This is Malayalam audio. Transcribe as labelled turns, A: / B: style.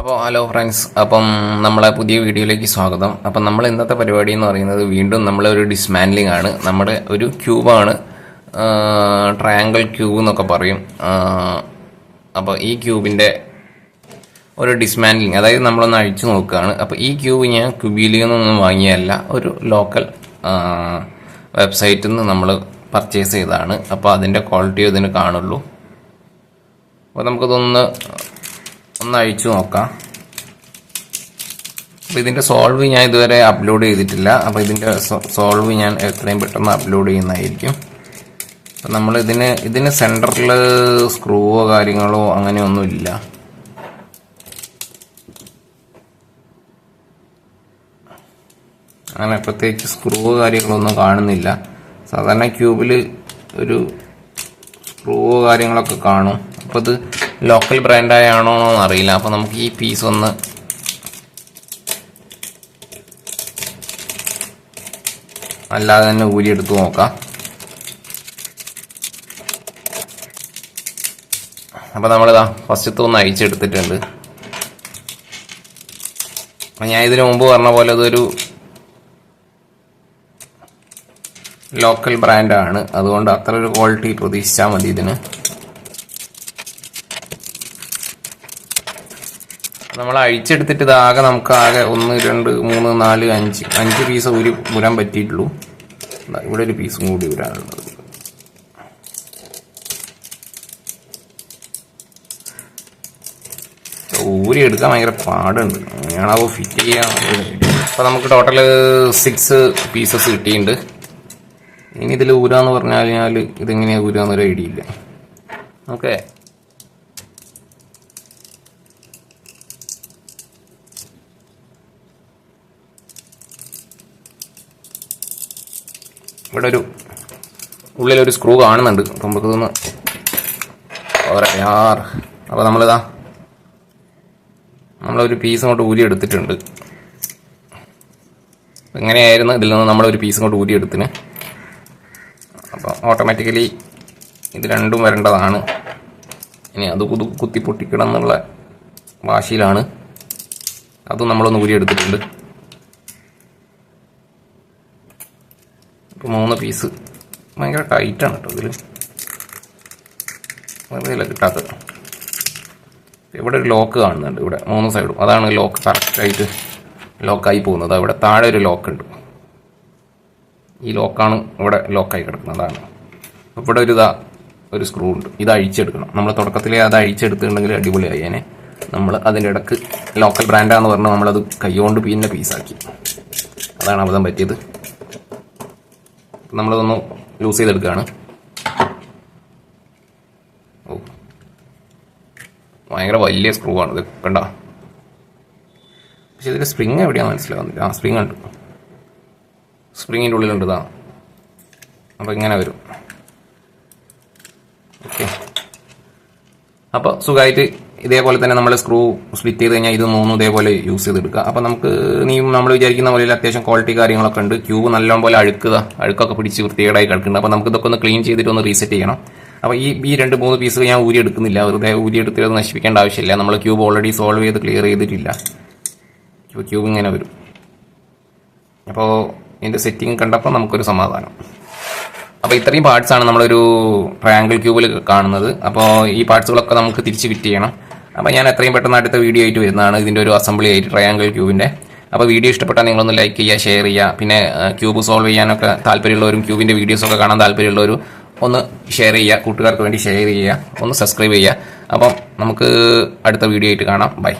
A: അപ്പോൾ ഹലോ ഫ്രണ്ട്സ് അപ്പം നമ്മളെ പുതിയ വീഡിയോയിലേക്ക് സ്വാഗതം. അപ്പം നമ്മൾ ഇന്നത്തെ പരിപാടി എന്ന് പറയുന്നത് വീണ്ടും നമ്മളൊരു ഡിസ്മാൻഡ്ലിംഗ് ആണ്. നമ്മുടെ ഒരു ക്യൂബാണ് ട്രയാങ്കിൾ ക്യൂബ് എന്നൊക്കെ പറയും. അപ്പോൾ ഈ ക്യൂബിന്റെ ഒരു ഡിസ്മാൻഡ്ലിംഗ് അതായത് നമ്മളൊന്ന് അഴിച്ചു നോക്കുകയാണ്. അപ്പോൾ ഈ ക്യൂബ് ഞാൻ ക്യൂബിയിൽ നിന്നൊന്നും വാങ്ങിയല്ല ഒരു ലോക്കൽ വെബ്സൈറ്റിൽ നിന്ന് നമ്മൾ പർച്ചേസ് ചെയ്തതാണ്. അപ്പോൾ അതിന്റെ ക്വാളിറ്റി ഇതിന് കാണുള്ളൂ. അപ്പോൾ നമുക്കതൊന്ന് ഒന്ന് അഴിച്ചു നോക്കാം. അപ്പോൾ ഇതിന്റെ സോൾവ് ഞാൻ ഇതുവരെ അപ്ലോഡ് ചെയ്തിട്ടില്ല. അപ്പോൾ ഇതിന്റെ സോൾവ് ഞാൻ എത്രയും പെട്ടെന്ന് അപ്ലോഡ് ചെയ്യുന്നതായിരിക്കും. അപ്പം നമ്മൾ ഇതിന് ഇതിന് സെന്ററിൽ സ്ക്രൂവോ കാര്യങ്ങളോ അങ്ങനെയൊന്നുമില്ല അങ്ങനെ പ്രത്യേകിച്ച് സ്ക്രൂവോ കാര്യങ്ങളൊന്നും കാണുന്നില്ല. സാധാരണ ക്യൂബിൽ ഒരു സ്ക്രൂവോ കാര്യങ്ങളൊക്കെ കാണും. അപ്പോൾ ഇത് ലോക്കൽ ബ്രാൻഡായാണോ എന്ന് അറിയില്ല. അപ്പോൾ നമുക്ക് ഈ പീസ് ഒന്ന് അല്ലാതെ തന്നെ ഊരിയെടുത്ത് നോക്കാം. അപ്പോൾ നമ്മളിതാ ഫസ്റ്റത്തെ ഒന്ന് അഴിച്ചെടുത്തിട്ടുണ്ട്. അപ്പം ഞാൻ ഇതിനു മുമ്പ് പറഞ്ഞ പോലെ ഇതൊരു ലോക്കൽ ബ്രാൻഡാണ് അതുകൊണ്ട് അത്ര ഒരു ക്വാളിറ്റി പ്രതീക്ഷിച്ചാൽ മതി ഇതിന്. നമ്മൾ അഴിച്ചെടുത്തിട്ട് ആകെ നമുക്ക് ആകെ ഒന്ന് രണ്ട് മൂന്ന് നാല് അഞ്ച്. അഞ്ച് പീസ് ഒരു ഉരാൻ പറ്റിയിട്ടുള്ളൂ. ഇവിടെ ഒരു പീസും കൂടി ഉരാനുള്ളത് ഊരി എടുക്കാൻ ഭയങ്കര പാടുണ്ട്. അങ്ങനെയാണാവോ ഫിറ്റ് ചെയ്യാൻ അപ്പോൾ നമുക്ക് ടോട്ടൽ സിക്സ് പീസസ് കിട്ടിയിട്ടുണ്ട്. ഇനി ഇതിൽ ഊരാന്ന് പറഞ്ഞു കഴിഞ്ഞാൽ ഇതെങ്ങനെയാണ് ഊരാന്നൊരു ഐഡിയ ഇല്ല. ഓക്കെ ഇവിടെ ഒരു ഉള്ളിലൊരു സ്ക്രൂ കാണുന്നുണ്ട്. അപ്പം നമുക്ക് ഇതൊന്ന് യാർ അപ്പോൾ നമ്മളിതാ നമ്മളൊരു പീസ് അങ്ങോട്ട് ഊരി എടുത്തിട്ടുണ്ട്. എങ്ങനെയായിരുന്നു ഇതിൽ നിന്ന് നമ്മളൊരു പീസ് അങ്ങോട്ട് ഊരി എടുത്തിന്. അപ്പോൾ ഓട്ടോമാറ്റിക്കലി ഇത് രണ്ടും വരേണ്ടതാണ്. ഇനി അത് കുതു കുത്തി പൊട്ടിക്കണം എന്നുള്ള വാശിയിലാണ്. അതും നമ്മളൊന്ന് ഊരി എടുത്തിട്ടുണ്ട്. മൂന്ന് പീസ് ഭയങ്കര ടൈറ്റാണ് കേട്ടോ ഇതിൽ വെറുതെ കിട്ടാത്തത്. ഇവിടെ ഒരു ലോക്ക് കാണുന്നുണ്ട് ഇവിടെ മൂന്ന് സൈഡും അതാണ് ലോക്ക് കറക്റ്റായിട്ട് ലോക്കായി പോകുന്നത്. അവിടെ താഴെ ഒരു ലോക്ക് ഉണ്ട്. ഈ ലോക്കാണ് ഇവിടെ ലോക്കായി കിടക്കുന്നത്. അതാണ്. ഇവിടെ ഒരു ഇതാ ഒരു സ്ക്രൂ ഉണ്ട്. ഇത് അഴിച്ചെടുക്കണം. നമ്മൾ തുടക്കത്തിലേ അത് അഴിച്ചെടുത്തിട്ടുണ്ടെങ്കിൽ അടിപൊളിയായി. അതിനെ നമ്മൾ അതിന്റെ ഇടയ്ക്ക് ലോക്കൽ ബ്രാൻഡാന്ന് പറഞ്ഞ് നമ്മളത് കൈകൊണ്ട് പിന്നെ പീസാക്കി അതാണ് അബദ്ധം പറ്റിയത്. നമ്മളതൊന്ന് ലൂസ് ചെയ്തെടുക്കുകയാണ്. ഓ. ഭയങ്കര വലിയ സ്ക്രൂ ആണ് ഇത് കണ്ട? പക്ഷെ ഇതിന്റെ സ്പ്രിങ് എവിടെയാണ് മനസ്സിലാവുന്നില്ല. ആ സ്പ്രിങ് ഉണ്ട്. സ്പ്രിങ്ങിന്റെ ഉള്ളിലുണ്ട് ഇതാ. അപ്പോൾ ഇങ്ങനെ വരും. ഓക്കെ അപ്പോൾ സുഖമായിട്ട് ഇതേപോലെ തന്നെ നമ്മൾ സ്ക്രൂ സ്പ്ലിറ്റ് ചെയ്ത് കഴിഞ്ഞാൽ ഇത് മൂന്നും ഇതേപോലെ യൂസ് ചെയ്തെടുക്കുക. അപ്പോൾ നമുക്ക് നീ നമ്മൾ വിചാരിക്കുന്ന പോലെ അത്യാവശ്യം ക്വാളിറ്റി കാര്യങ്ങളൊക്കെ ഉണ്ട്. ക്യൂബ് നല്ലോണം പോലെ അഴുക്കുക അഴുക്കൊക്കെ പിടിച്ച് വൃത്തികേടായി കിടക്കുന്നുണ്ട്. അപ്പോൾ നമുക്ക് ഇതൊക്കെ ഒന്ന് ക്ലീൻ ചെയ്തിട്ട് ഒന്ന് റീസെറ്റ് ചെയ്യണം. അപ്പോൾ ഈ ഈ രണ്ട് മൂന്ന് പീസ് ഞാൻ ഊരി എടുക്കുന്നില്ല. വെറുതെ ഊരി എടുത്തിട്ട് അത് നശിപ്പിക്കേണ്ട ആവശ്യമില്ല. നമ്മൾ ക്യൂബ് ഓൾറെഡി സോൾവ് ചെയ്ത് ക്ലിയർ ചെയ്തിട്ടില്ല. ക്യൂബ് ഇങ്ങനെ വരും. അപ്പോൾ ഇതിന്റെ സെറ്റിംഗ് കണ്ടപ്പോൾ നമുക്കൊരു സമാധാനം. അപ്പോൾ ഇത്രയും പാർട്സാണ് നമ്മളൊരു ട്രയാങ്കിൾ ക്യൂബിൽ കാണുന്നത്. അപ്പോൾ ഈ പാർട്സുകളൊക്കെ നമുക്ക് തിരിച്ച് ഫിറ്റ് ചെയ്യണം അപ്പോൾ ഞാൻ എത്രയും പെട്ടെന്ന് അടുത്ത വീഡിയോ ആയിട്ട് വരുന്നതാണ്. ഇതിന്റെ ഒരു അസംബ്ലി ആയിട്ട് ട്രയാങ്കിൾ ക്യൂബിന്റെ അപ്പോൾ വീഡിയോ ഇഷ്ടപ്പെട്ടാൽ നിങ്ങളൊന്ന് ലൈക്ക് ചെയ്യുക ഷെയർ ചെയ്യുക. പിന്നെ ക്യൂബ് സോൾവ് ചെയ്യാനൊക്കെ താല്പര്യമുള്ളവരും ക്യൂബിന്റെ വീഡിയോസൊക്കെ കാണാൻ താല്പര്യമുള്ളവരും ഒന്ന് ഷെയർ ചെയ്യുക കൂട്ടുകാർക്ക് വേണ്ടി ഷെയർ ചെയ്യുക ഒന്ന് സബ്സ്ക്രൈബ് ചെയ്യുക. അപ്പം നമുക്ക് അടുത്ത വീഡിയോ ആയിട്ട് കാണാം. ബൈ